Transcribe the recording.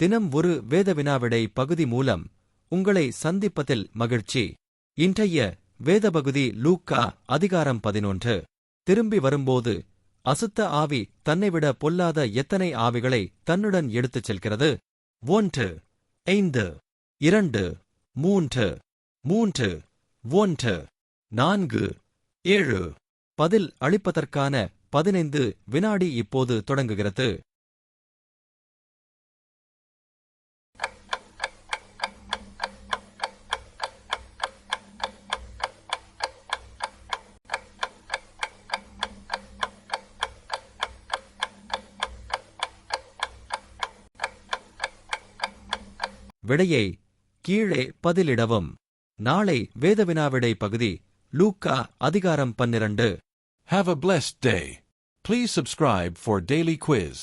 தினம் ஒரு வேத வினாவிடை பகுதி மூலம் உங்களை சந்திப்பதில் மகிழ்ச்சி. இன்றைய வேத பகுதி லூக்கா அதிகாரம் பதினொன்று. திரும்பி வரும்போது அசுத்த ஆவி தன்னைவிட பொல்லாத எத்தனை ஆவிகளை தன்னுடன் எடுத்துச் செல்கிறது? ஒன்று ஐந்து இரண்டு மூன்று மூன்று ஒன்று நான்கு ஏழு. பதில் அளிப்பதற்கான பதினைந்து வினாடி இப்போது தொடங்குகிறது. விடையை கீழே பதிலிடவும் நாளை வேதவினாவிடை பகுதி லூக்கா அதிகாரம் பன்னிரண்டு Have a blessed day. Please subscribe for daily quiz.